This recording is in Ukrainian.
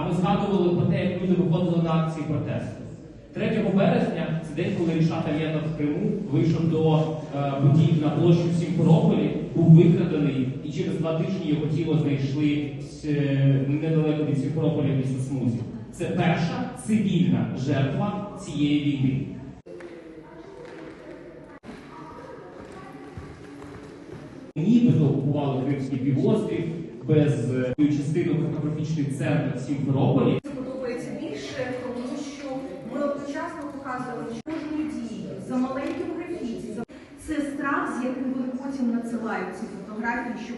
А ми згадували про те, як люди виходили на акції протесту. 3 березня це день, коли Рішат Алєнов в Криму вийшов до е, будівлі на площі в Сімферополі, був викрадений, і через два тижні його тіло знайшли е, недалеко від Сімферополя в лісосмузі. Це перша цивільна жертва цієї війни. Нібито окупували Кримський півострів без е, частину картографічний центр в Сімферополі. Це подобається більше, тому що ми одночасно показували кожної дії за маленьким графіті. Це страх, з яким вони потім надсилають ці фотографії, щоб